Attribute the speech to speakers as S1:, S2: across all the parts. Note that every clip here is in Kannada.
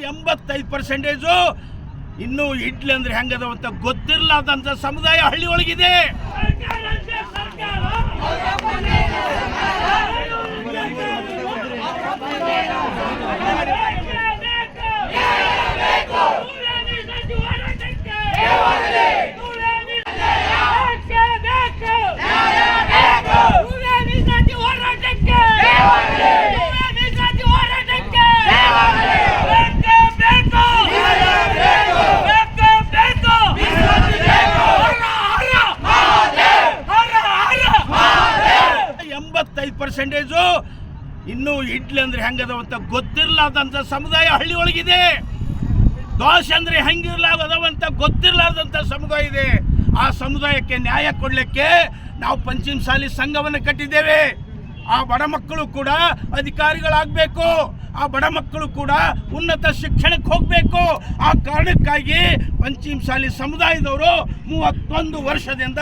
S1: ಎಂಬತ್ತೈದು ಪರ್ಸೆಂಟೇಜು ಇನ್ನು ಇಡ್ಲಿ ಅಂದ್ರೆ ಹೆಂಗದ ಅಂತ ಗೊತ್ತಿರಲಾದಂತ ಸಮುದಾಯ ಹಳ್ಳಿ ಒಳಗಿದೆ. ಎಂಬತ್ತೈದು ಪರ್ಸೆಂಟೇಜು. ಇನ್ನು ಇಡ್ಲಿ ಅಂದ್ರೆ ಹೆಂಗದವ ಅಂತ ಗೊತ್ತಿರ್ಲಾರ್ದಂಥ ಸಮುದಾಯ ಹಳ್ಳಿ ಒಳಗಿದೆ. ದೋಸೆ ಅಂದ್ರೆ ಹೆಂಗಿರ್ಲಾಗದವಂತ ಗೊತ್ತಿರ್ಲಾರ್ದಂಥ ಸಮುದಾಯ ಇದೆ. ಆ ಸಮುದಾಯಕ್ಕೆ ನ್ಯಾಯ ಕೊಡಲಿಕ್ಕೆ ನಾವು ಪಂಚಮಸಾಲಿ ಸಂಘವನ್ನು ಕಟ್ಟಿದ್ದೇವೆ. ಆ ಬಡ ಮಕ್ಕಳು ಕೂಡ ಅಧಿಕಾರಿಗಳಾಗಬೇಕು. ಆ ಬಡ ಮಕ್ಕಳು ಕೂಡ ಉನ್ನತ ಶಿಕ್ಷಣಕ್ಕೆ ಹೋಗಬೇಕು. ಆ ಕಾರಣಕ್ಕಾಗಿ ಪಂಚಮ ಶಾಲಿ ಸಮುದಾಯದವರು ಮೂವತ್ತೊಂದು ವರ್ಷದಿಂದ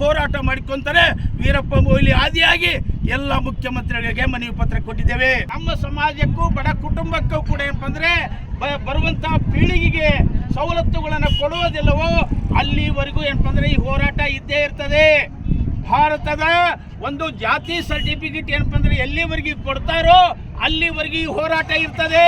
S1: ಹೋರಾಟ ಮಾಡಿಕೊಂತಾರೆ. ವೀರಪ್ಪ ಮೊಯ್ಲಿ ಆದಿಯಾಗಿ ಎಲ್ಲ ಮುಖ್ಯಮಂತ್ರಿಗಳಿಗೆ ಮನವಿ ಪತ್ರ ಕೊಟ್ಟಿದ್ದೇವೆ. ನಮ್ಮ ಸಮಾಜಕ್ಕೂ, ಬಡ ಕುಟುಂಬಕ್ಕೂ ಕೂಡ ಏನಪ್ಪಂದ್ರೆ ಬರುವಂತಹ ಪೀಳಿಗೆಗೆ ಸವಲತ್ತುಗಳನ್ನು ಕೊಡುವುದಿಲ್ಲವೋ, ಅಲ್ಲಿವರೆಗೂ ಏನಪ್ಪಂದ್ರೆ ಈ ಹೋರಾಟ ಇದ್ದೇ ಇರ್ತದೆ. ಭಾರತದ ಒಂದು ಜಾತಿ ಸರ್ಟಿಫಿಕೇಟ್ ಏನಪ್ಪ ಅಂದ್ರೆ ಎಲ್ಲಿವರೆಗೆ ಕೊಡ್ತಾರೋ ಅಲ್ಲಿವರೆಗೆ ಹೋರಾಟ ಇರ್ತದೆ.